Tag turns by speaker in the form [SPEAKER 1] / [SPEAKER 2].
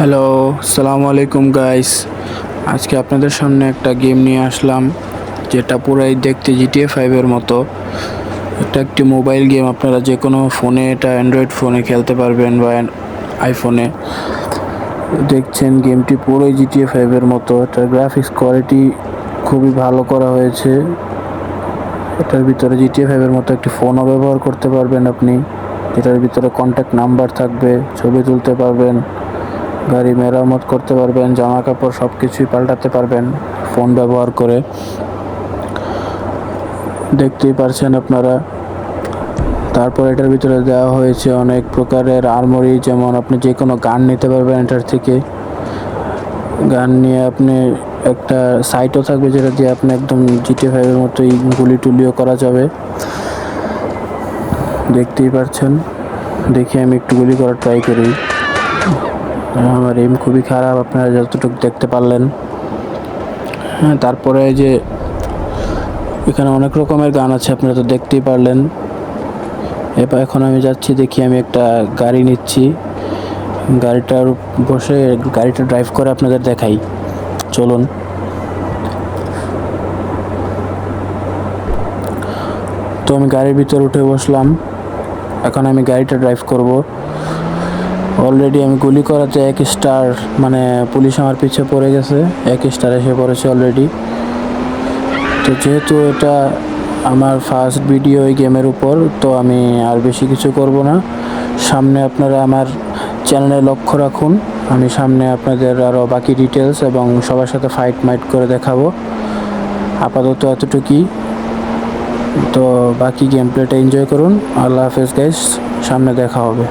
[SPEAKER 1] Hello সালামু আলাইকুম guys আজকে আপনাদের সামনে একটা গেম নিয়ে আসলাম, যেটা পুরাই দেখতে জিটিএ ফাইভের মতো। এটা একটি মোবাইল গেম আপনারা যে কোনো ফোনে এটা অ্যান্ড্রয়েড ফোনে খেলতে পারবেন বা আইফোনে দেখছেন গেমটি পুরোই জিটিএ ফাইভের মতো। এটার গ্রাফিক্স কোয়ালিটি খুবই ভালো করা হয়েছে। এটার ভিতরে জিটিএ ফাইভের মতো একটি ফোনও ব্যবহার করতে পারবেন আপনি। এটার ভিতরে কন্ট্যাক্ট নাম্বার থাকবে, ছবি তুলতে পারবেন। গাড়ি মেরামত করতে পারবেন, জামা কাপড় সব কিছুই পাল্টাতে পারবেন, ফোন ব্যবহার করে। দেখতেই পারছেন আপনারা। তারপর এটার ভিতরে দেওয়া হয়েছে অনেক প্রকারের আর্মরি যেমন আপনি যে কোনো গান নিতে পারবেন এটার থেকে। গান নিয়ে আপনি একটা সাইটও থাকবে যেটা দিয়ে আপনি একদম জিটি ফাইভের মতোই গুলি টুলিও করা যাবে। দেখতেই পারছেন। দেখি আমি একটু গুলি করার ট্রাই করি। আমার এম খুবই খারাপ, আপনারা যতটুকু দেখতে পারলেন। হ্যাঁ তারপরে যে এখানে অনেক রকমের গান আছে, আপনারা তো দেখতেই পারলেন। এবার এখন আমি যাচ্ছি, দেখি আমি একটা গাড়ি নিচ্ছি। গাড়িটার বসে গাড়িটা ড্রাইভ করে আপনাদের দেখাই। চলুন। তো আমি গাড়ির ভিতরে উঠে বসলাম। এখন আমি গাড়িটা ড্রাইভ করব। অলরেডি আমি গুলি করাতে এক স্টার মানে পুলিশ আমার পিছে পড়ে গেছে। এক স্টার এসে পড়েছে অলরেডি তো যেহেতু এটা আমার ফার্স্ট ভিডিও এই গেমের উপর, তো আমি আর বেশি কিছু করব না। সামনে আপনারা আমার চ্যানেলে লক্ষ্য রাখুন। আমি সামনে আপনাদের আরও বাকি ডিটেলস এবং সবার সাথে ফাইট মাইট করে দেখাবো। আপাতত এতটুকুই। তো বাকি গেম প্লেটা এনজয় করুন। আল্লাহ হাফেজ গাইস সামনে দেখা হবে।